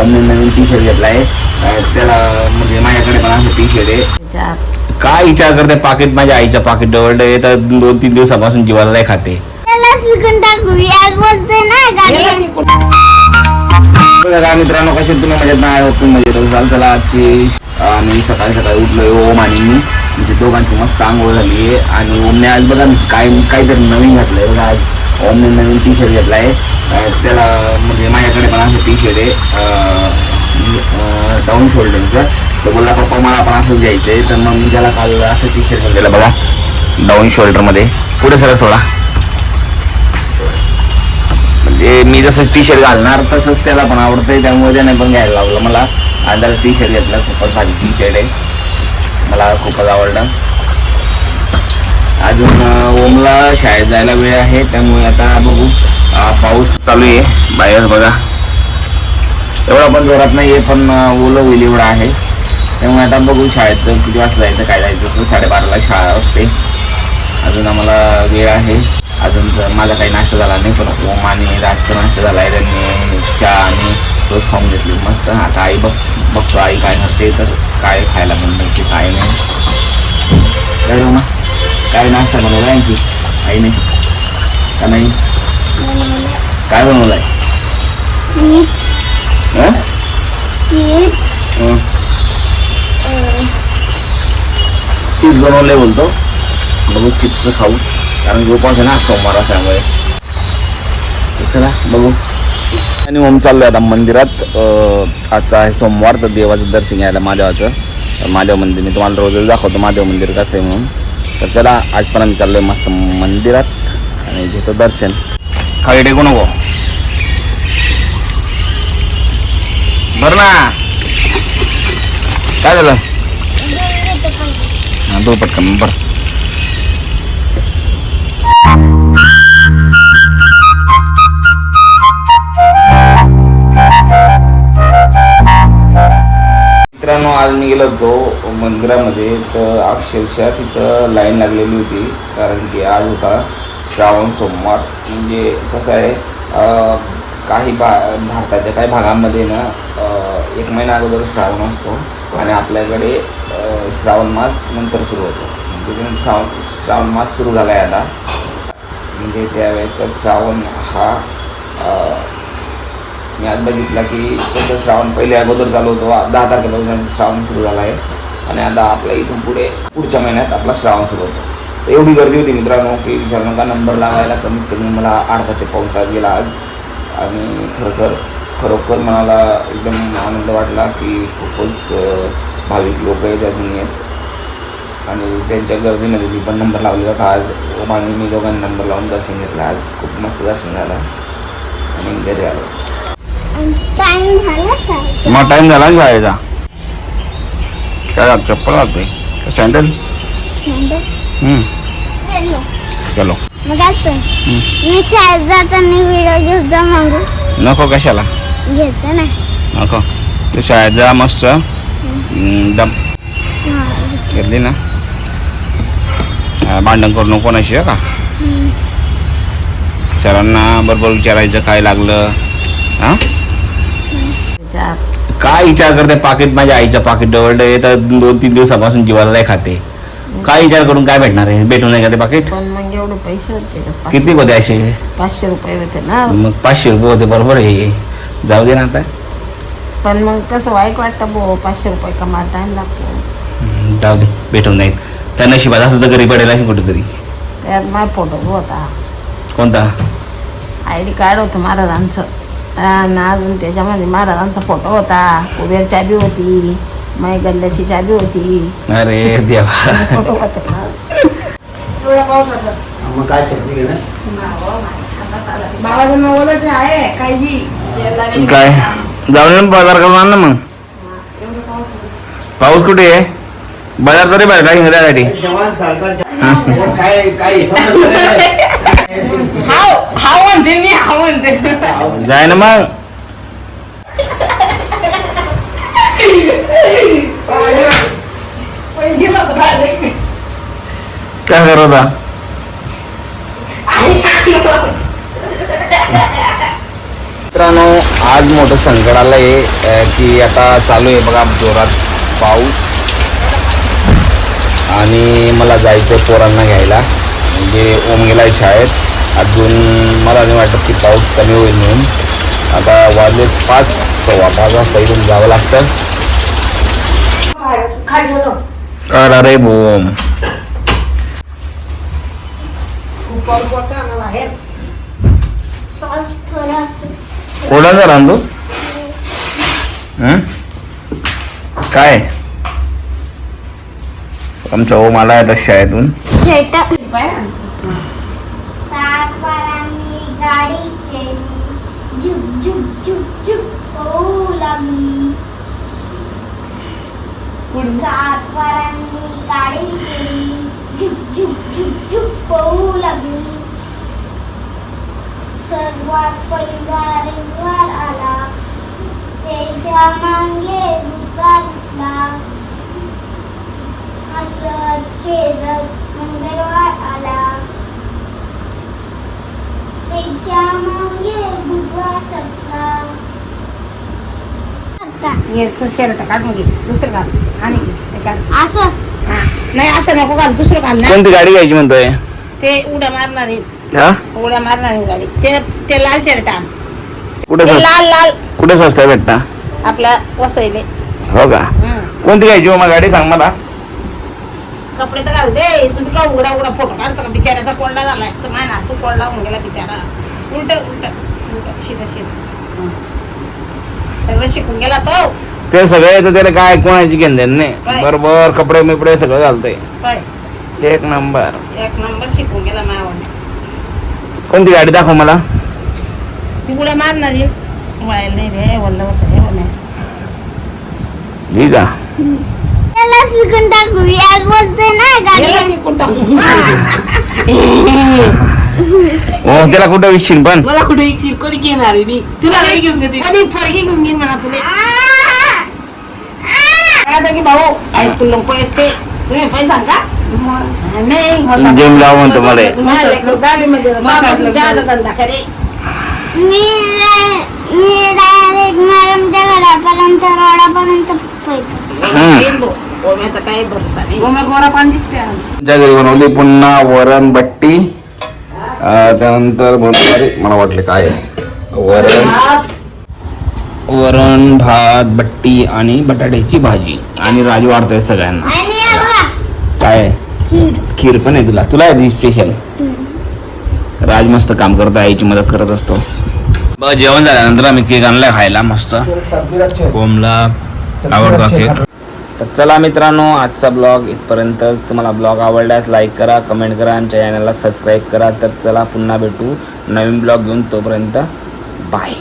ओमने नवीन T shirt घेतला आहे अं, त्याला म्हणजे माझ्याकडे पण असं टी शर्ट आहे. काय विचार करते पाकिट माझ्या आईच्या पाकिट डवळलं तर दोन तीन दिवसापासून जीवाला नाही खाते. बघा मित्रांनो कसे तुम्ही मजेत नाही आहोत. तुम्ही मजेत असाल चला आजची आणि सकाळी सकाळी उठलोय ओम आणि मी म्हणजे दोघांची मस्त आंघोळ झाली आहे. आणि ओमने आज बघा काय काहीतरी नवीन घातलंय बघा आज. ओमने नवीन टी शर्ट घेतला आहे त्याला म्हणजे माझ्याकडे पण असं टी शर्ट आहे डाऊन शोल्डरचं तर बोलला पप्पा मला पण असंच घ्यायचं आहे तर मग मी त्याला काल असं टी शर्ट घेतलेलं बघा. डाऊन शोल्डरमध्ये पुढे सर थोडा. म्हणजे मी जसं टी शर्ट घालणार तसंच त्याला पण आवडतंय. त्यामुळे त्याने पण घ्यायला लावलं मला. आणि त्याला टी शर्ट घेतला. खूपच भारी टी शर्ट आहे. मला खूपच आवडलं. अजून ओमला शाळेत जायला वेळ आहे त्यामुळे आता बघू. पाऊस चालू आहे बाहेर बघा. एवढा पण जोरात नाही आहे पण ओलं होईल एवढं आहे. त्यामुळे आता बघू शाळेत किती वाजता जायचं काय जायचं तर साडेबाराला शाळा असते. अजून आम्हाला वेळ आहे. अजून माझा काही नाश्ता झाला नाही पण ओम आणि रातचा नाश्ता झाला आहे त्यांनी चहा आणि रोज खाऊन घेतली. मस्त आता आई बघ बघतो आई काय नसते तर काय खायला म्हणते काय नाही. काय नाश्ता बनवला आणखी आईने का नाही काय बनवलं आहे चिप्स चिप्स चिप्स बोलतो बघू चिप्स खाऊ कारण की उपास आहे ना सोमवार त्यामुळे तर चला बघू आणि ओम चाललोय आता मंदिरात अं, आजचा आहे सोमवार तर देवाचं दर्शन घ्यायला महादेवाचं. महादेव मंदिर मी तुम्हाला रोज दाखवतो महादेव मंदिर कसं आहे म्हणून. तर चला आज पण आम्ही मस्त मंदिरात आणि घेतो दर्शन. खाली टेकू नको. बर ना. काय झालं? हा, दो पटकन बरं गेलो होतो मंदिरामध्ये तर अक्षरशः तिथं लाईन लागलेली होती. कारण की आज होता श्रावण सोमवार. म्हणजे कसं आहे काही भा भारताच्या काही भागांमध्ये ना एक महिना अगोदर श्रावण असतो आणि आपल्याकडे श्रावण मास नंतर सुरू होतो. म्हणजे श्रावण श्रावण मास सुरू झाला आहे आता. म्हणजे त्यावेळेचा श्रावण हा मी आज बघितला की त्याचं श्रावण पहिले अगोदर चालू होतो दहा तारखेपासून श्रावण सुरू झाला आहे आणि आता आपल्या इथून पुढे पुढच्या महिन्यात आपला श्रावण सुरू होतो. एवढी गर्दी होती मित्रांनो की विचार नका नंबर लावायला कमीत कमी मला अर्धा ते पाऊण तास गेला आज. आणि खरोखर खरोखर मनाला एकदम आनंद वाटला की खूपच भाविक लोक आहेत त्या दुनियेत आणि त्यांच्या गर्दीमध्ये मी पण नंबर लावलेला होता आज. आणि मी दोघांनी नंबर लावून दर्शन घेतलं. आज खूप मस्त दर्शन झालं. आणि घरी आलो टाइम झाला शाळेचा. मग टाइम झाला ना जायचा काय घाल चप्पल घालतोय. सँडल चलो. चलो मग आता मी शाळेत जाताना व्हिडिओ घेत जा मागू नको कशाला? घेते ना. नको. तू शाळेत जा मस्त. हम्म, दम हा, घेतली ना? हा, भांडण करू नको कोणाशी हं का? सरांना बरोबर विचारायचं काय लागलं? हां? काय विचार करते? पाकिट माझ्या आईचं पाकिट डवळलं तर दोन तीन दिवसापासून जीवाला नाही खाते. काय विचार करून काय भेटणार आहे? भेटून नाही का ते पाकिट? पण मग एवढे पैसे होते का? पाचशे- किती होते असे? पाचशे रुपये होते ना. मग पाचशे रुपये होते बरोबर आहे. जाऊ दे ना आता. पण मग कसं वाईट वाटतं बो पाचशे रुपये कमायला टाइम लागतो. हम्म, जाऊ दे भेटून जाईल त्या नशिबात असं तर घरी पडेल असेल कुठेतरी. त्यात माझा फोटो होता कोणता? आय डी कार्ड होतं महाराजांचं. आणि अजून त्याच्यामध्ये महाराजांचा फोटो होता कुबेर चाबी होती माई गल्ल्याची चाबी होती अरे देवा फोटो होते ना मग काय चटणी बाबाचं आहे जाऊन ये ना बाजार करून आण ना मग पाऊस कुठे आहे बाजार तरी बाहेर काय जवान मग काय काय. हाव हाव म्हणते मी हाव म्हणते. जाय ना मग. काय करत होता मित्रांनो आज मोठं संकट आलं आहे अं, की आता चालू आहे बघा जोरात पाऊस. आणि मला जायचं आहे पोरांना घ्यायला. म्हणजे ओम गेला आहे शाळेत. अजून मला नाही वाटत की पाऊस कमी होईल म्हणून. आता वाजले पाच सव्वा पाच वाजता इथून जावं लागतं. अरे अरे बोम. कोणाचा रांधू हं? काय? आमच्या ओम आला आहे आता शाळेतून. गाडी केली. झुक झुक झुक झुक होऊ लागली सातबारांनी गाडी केली. झुक झुक झुक झुक होऊ लागली सर्वात पहिला रविवार आला. त्याच्यामागे दुकान घातला हसत खेळत शर्ट काढून घे दुसरं घाल. आणि घे ते घाल. असं? हा. नाही असं नको घाल दुसरं घाल ना. कोणती गाडी घ्यायची म्हणतोय? ते उड्या मारणार. आहे हा? उड्या मारणार आहे गाडी. ते ते लाल शर्ट आण. कुठे ते स्वस्त लाल लाल. कुठे स्वस्त आहे भेटता? आपला वसईले. हो का? कोणती घ्यायची हो मग गाडी? सांग मला. कपडे तर घालू दे. तुम्ही का उघडा उघडा फोटो काढतो का? बिचाऱ्याचा कोंडा झालाय. तर माय ना तू कोंडा होऊन गेला बिचारा. उलट उलट उलट. शिदा हं. सगळं शिकून गेला तो. ते सगळे तर त्याला काय कोणाची घेण नाही? बरोबर कपडे मिपडे सगळं घालतंय. काय एक नंबर. एक नंबर शिकून गेला मायावर कोणती गाडी दाखव मला? ती उड्या मारणार वळायला नाही रे वल्ल होतं रे वल्ल. ठीक आहे त्याला विकून टाकू बोलते ना याला गाडी शिकून टाकू. हो त्याला कुठं विकशील पण? मला कुठे एक शिरकोणी घेणार आहे मी? तुला नाही घेऊन देते. कधी फरकी घेऊन घेईन म्हणा तुले. काय आता की भाऊ हायस्कूल लोक येते तुम्ही पैसा का नाही. जिम लाव म्हणतो मला. माझ्या लेकरं दहावीमध्ये होतं. बापासून चहाचा धंदा करे. मी मी डायरेक्ट मॅडमच्या घरापर्यंत रोडापर्यंत पोहोचतो हम्म. गेलो. ओम्याचा काही भरोसा नाही. गोम्या गोरा दिसते. घरी बनवली पुन्हा वरण बट्टी. त्यानंतर अरे मला वाटले काय. वरण. वरण भात बट्टी आणि बटाट्याची भाजी आणि राजू वाढतोय सगळ्यांना. काय? खीर. खीर पण आहे तुला. तुला आहे स्पेशल राज मस्त काम करतो आईची मदत करत असतो. बघ जेवण झाल्यानंतर आम्ही केक आणलाय खायला मस्त. ओमला आवडतो केक. तर चला मित्रांनो आजचा ब्लॉग इथपर्यंतच तुम्हाला ब्लॉग आवडल्यास लाईक करा कमेंट करा आमच्या चॅनलला सबस्क्राईब करा. तर चला पुन्हा भेटू नवीन ब्लॉग घेऊन. तोपर्यंत बाय